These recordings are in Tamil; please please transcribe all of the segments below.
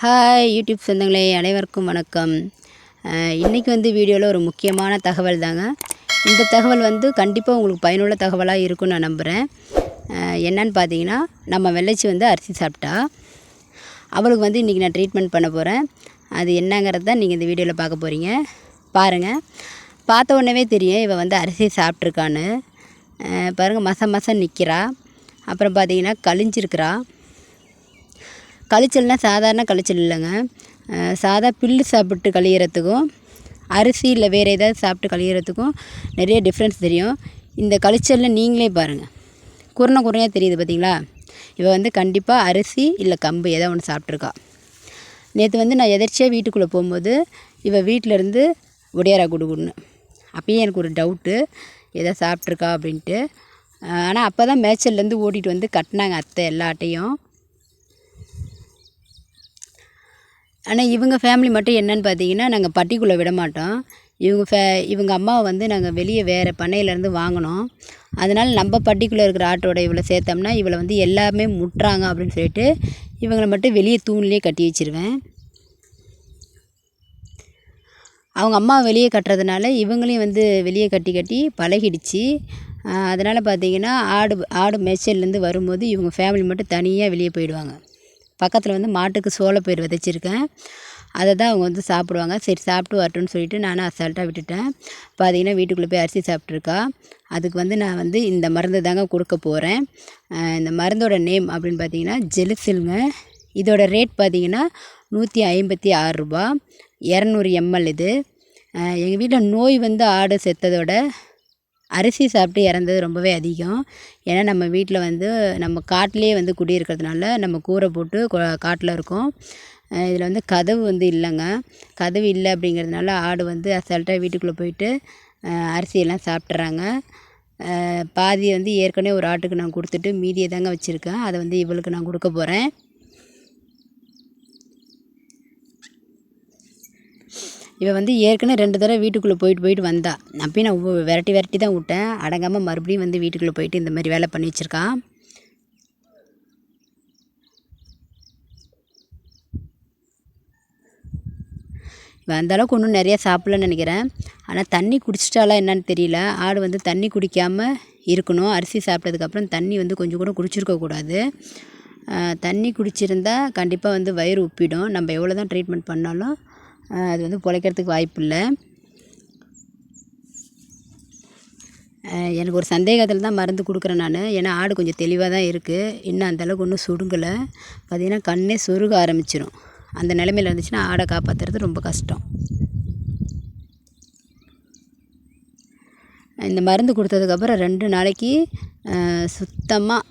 ஹாய் யூடியூப் சொந்தங்களே அனைவருக்கும் வணக்கம். இன்றைக்கி வந்து வீடியோவில் ஒரு முக்கியமான தகவல் தாங்க. இந்த தகவல் வந்து கண்டிப்பாக உங்களுக்கு பயனுள்ள தகவலாக இருக்கும்னு நான் நம்புகிறேன் என்னன்னு பார்த்தீங்கன்னா நம்ம வெள்ளைச்சி வந்து அரிசி சாப்பிட்டா அவளுக்கு வந்து இன்றைக்கி நான் ட்ரீட்மெண்ட் பண்ண போகிறேன் அது என்னங்கிறது தான் நீங்கள் இந்த வீடியோவில் பார்க்க போகிறீங்க பாருங்கள் பார்த்த உடனே தெரியும் இவள் வந்து அரிசி சாப்பிட்ருக்கான்னு பாருங்கள் மச மசம் நிற்கிறா அப்புறம் பார்த்தீங்கன்னா கழிஞ்சிருக்கிறா. கழிச்சல்னால் சாதாரண கழிச்சல் இல்லைங்க. சாதா புல்லு சாப்பிட்டு கழியறதுக்கும் அரிசி இல்லை வேறு ஏதாவது சாப்பிட்டு கழியறதுக்கும் நிறைய டிஃப்ரென்ஸ் தெரியும். இந்த கழிச்சலில் நீங்களே பாருங்கள் குறுன குறையாக தெரியுது பார்த்தீங்களா இவள் வந்து கண்டிப்பாக அரிசி இல்லை கம்பு ஏதோ ஒன்று சாப்பிட்ருக்கா நேற்று வந்து நான் எதர்ச்சியாக வீட்டுக்குள்ளே போகும்போது இவள் வீட்டிலேருந்து ஒடியாரா குடுகுடுன்னு அப்பயே எனக்கு ஒரு டவுட்டு ஏதோ சாப்பிட்ருக்கா அப்படின்ட்டு. ஆனால் அப்போ தான் மேய்ச்சல்லேருந்து ஓட்டிகிட்டு வந்து கட்டினாங்க அத்தை எல்லாட்டையும் ஆனால் இவங்க ஃபேமிலி மட்டும் என்னன்னு பார்த்தீங்கன்னா நாங்கள் பட்டிக்குள்ளே விட மாட்டோம். இவங்க ஃபே இவங்க அம்மாவை வந்து நாங்கள் வெளியே வேறு பண்ணையிலேருந்து வாங்கினோம். அதனால் நம்ம பட்டிக்குள்ளே இருக்கிற ஆட்டோட இவளை சேர்த்தோம்னா இவளை வந்து எல்லாமே முட்டுறாங்க அப்படின்னு சொல்லிட்டு இவங்களை மட்டும் வெளியே தூண்லேயே கட்டி வச்சிருவேன். அவங்க அம்மா வெளியே கட்டுறதுனால இவங்களையும் வந்து வெளியே கட்டி கட்டி பழகிடுச்சு. அதனால் பார்த்தீங்கன்னா ஆடு ஆடு மேய்ச்சல்லேருந்து வரும்போது இவங்க ஃபேமிலி மட்டும் தனியாக வெளியே போயிடுவாங்க. பக்கத்தில் வந்து மாட்டுக்கு சோளப்பயிர் விதைச்சிருக்கேன். அதை தான் அவங்க வந்து சாப்பிடுவாங்க. சரி சாப்பிட்டு வரட்டும்னு சொல்லிட்டு நானும் அசால்ட்டாக விட்டுட்டேன். பார்த்தீங்கன்னா வீட்டுக்குள்ளே போய் அரிசி சாப்பிட்ருக்கா அதுக்கு வந்து நான் வந்து இந்த மருந்து தாங்க கொடுக்க போகிறேன் இந்த மருந்தோட நேம் அப்படின்னு பார்த்தீங்கன்னா ஜெலுசிலுங்க. இதோட ரேட் பார்த்தீங்கன்னா நூற்றி ஐம்பத்தி ஆறு ரூபா. இரநூறு எம்எல் இது. எங்கள் வீட்டில் நோய் வந்து ஆடு செத்ததோட அரிசி சாப்பிட்டு இறந்தது ரொம்பவே அதிகம். ஏன்னா நம்ம வீட்டில் வந்து நம்ம காட்டிலே வந்து குடியிருக்கிறதுனால நம்ம கூரை போட்டு காட்டில் இருக்கோம். இதில் வந்து கதவு வந்து இல்லைங்க. கதவு இல்லை அப்படிங்கிறதுனால ஆடு வந்து அசால்ட்டாக வீட்டுக்குள்ளே போயிட்டு அரிசியெல்லாம் சாப்பிட்றாங்க பாதியை பாதி வந்து ஏற்கனவே ஒரு ஆட்டுக்கு நான் கொடுத்துட்டு மீதியை தாங்க வச்சுருக்கேன். அதை வந்து இவளுக்கு நான் கொடுக்க போகிறேன் இவள் வந்து ஏற்கனவே ரெண்டு தடவை வீட்டுக்குள்ளே போயிட்டு போயிட்டு வந்தா. அப்பயும் நான் விரட்டி விரட்டி தான் விட்டேன். அடங்காமல் மறுபடியும் வந்து வீட்டுக்குள்ளே போயிட்டு இந்த மாதிரி வேலை பண்ணி வச்சிருக்கா. இவ அந்த அளவுக்கு ஒன்றும் நிறையா சாப்பிட்லன்னு நினைக்கிறேன். ஆனால் தண்ணி குடிச்சிட்டாலாம் என்னன்னு தெரியல. ஆடு வந்து தண்ணி குடிக்காமல் இருக்கணும். அரிசி சாப்பிட்டதுக்கப்புறம் தண்ணி வந்து கொஞ்சம் கூட குடிச்சிருக்கக்கூடாது தண்ணி குடிச்சிருந்தா கண்டிப்பாக வந்து வயிறு உப்பிடும். நம்ம எவ்வளோ தான் ட்ரீட்மெண்ட் பண்ணாலும் அது வந்து பிழைக்கிறதுக்கு வாய்ப்பு இல்லை எனக்கு ஒரு சந்தேகத்தில் தான் மருந்து கொடுக்குறேன் நான். ஏன்னா ஆடு கொஞ்சம் தெளிவாக தான் இருக்குது இன்னும் அந்தளவுக்கு ஒன்றும் சுருங்கலை. பார்த்திங்கன்னா கண்ணே சொருக ஆரம்பிச்சிடும் அந்த நிலமையில இருந்துச்சுன்னா ஆடை காப்பாற்றுறது ரொம்ப கஷ்டம். இந்த மருந்து கொடுத்ததுக்கப்புறம் ரெண்டு நாளைக்கு சுத்தமாக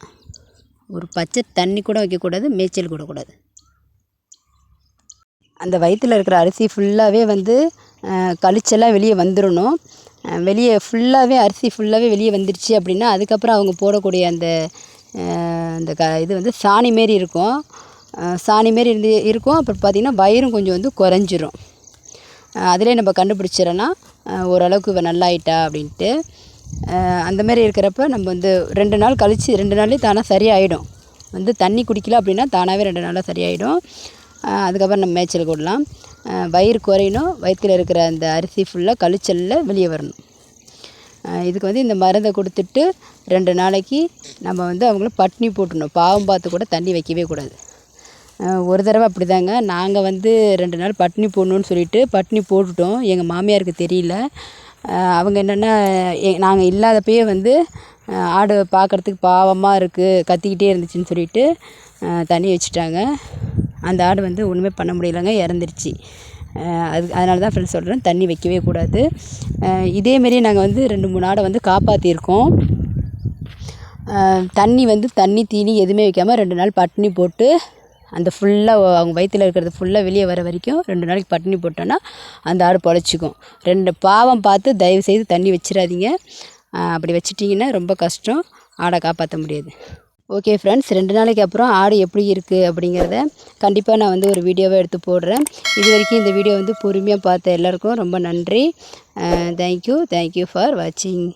ஒரு பச்சை தண்ணி கூட வைக்கக்கூடாது மேய்ச்சல் கூடக்கூடாது அந்த வயிற்றில் இருக்கிற அரிசி ஃபுல்லாகவே வந்து கழிச்செல்லாம் வெளியே வந்துடணும் வெளியே ஃபுல்லாகவே அரிசி ஃபுல்லாகவே வெளியே வந்துடுச்சு அப்படின்னா அதுக்கப்புறம் அவங்க போடக்கூடிய அந்த அந்த க இது வந்து சாணி மாரி இருக்கும். சாணி மாரி இருந்து இருக்கும். அப்புறம் பார்த்திங்கன்னா வயிறும் கொஞ்சம் வந்து குறைஞ்சிரும். அதிலே நம்ம கண்டுபிடிச்சிடலாம். ஓரளவுக்கு இவ நல்லாயிட்டா அப்படின்ட்டு. அந்த மாதிரி இருக்கிறப்ப நம்ம வந்து ரெண்டு நாள் கழித்து ரெண்டு நாள்லேயே தானாக சரியாயிடும். வந்து தண்ணி குடிக்கல அப்படின்னா தானாகவே ரெண்டு நாளாக சரியாயிடும். அதுக்கப்புறம் நம்ம மேய்ச்சல் விடலாம் வயிறு குறையணும். வயிற்றில் இருக்கிற அந்த அரிசி ஃபுல்லாக கழிச்சலில் வெளியே வரணும். இதுக்கு வந்து இந்த மருந்தை கொடுத்துட்டு ரெண்டு நாளைக்கு நம்ம வந்து அவங்கள பட்னி போட்டுடணும் பாவம் பார்த்து கூட தண்ணி வைக்கவே கூடாது. ஒரு தடவை அப்படி தாங்க நாங்கள் வந்து ரெண்டு நாள் பட்னி போடணுன்னு சொல்லிட்டு பட்னி போட்டுட்டோம். எங்கள் மாமியாருக்கு தெரியல. அவங்க என்னென்னா நாங்கள் இல்லாதப்பயே வந்து ஆடு பார்க்குறதுக்கு பாவமாக இருக்குது கத்திக்கிட்டே இருந்துச்சுன்னு சொல்லிட்டு தண்ணி வச்சுட்டாங்க. அந்த ஆடு வந்து ஒன்றுமே பண்ண முடியலங்க இறந்துருச்சு. அது அதனால தான் ஃப்ரெண்ட்ஸ் சொல்கிறேன் தண்ணி வைக்கவே கூடாது. அஹ் இதேமாரி நாங்கள் வந்து ரெண்டு மூணு ஆடை வந்து காப்பாற்றிருக்கோம் தண்ணி வந்து தண்ணி தீனி எதுவுமே வைக்காமல் ரெண்டு நாள் பட்டினி போட்டு அந்த ஃபுல்லாக அவங்க வயிற்றில் இருக்கிறது ஃபுல்லாக வெளியே வர வரைக்கும் ரெண்டு நாளைக்கு பட்டினி போட்டோன்னா அந்த ஆடு பொழைச்சிக்கும். ரெண்டு பாவம் பார்த்து தயவு செய்து தண்ணி வச்சிடாதீங்க. அப்படி வச்சிட்டிங்கன்னா ரொம்ப கஷ்டம். ஆடை காப்பாற்ற முடியாது. ஓகே ஃப்ரெண்ட்ஸ் ரெண்டு நாளைக்கு அப்புறம் ஆடு எப்படி இருக்குது அப்படிங்கிறத கண்டிப்பாக நான் வந்து ஒரு வீடியோவை எடுத்து போடுறேன். இது வரைக்கும் இந்த வீடியோ வந்து பொறுமையாக பார்த்த எல்லாருக்கும் ரொம்ப நன்றி. தேங்க்யூ தேங்க்யூ ஃபார் வாட்சிங்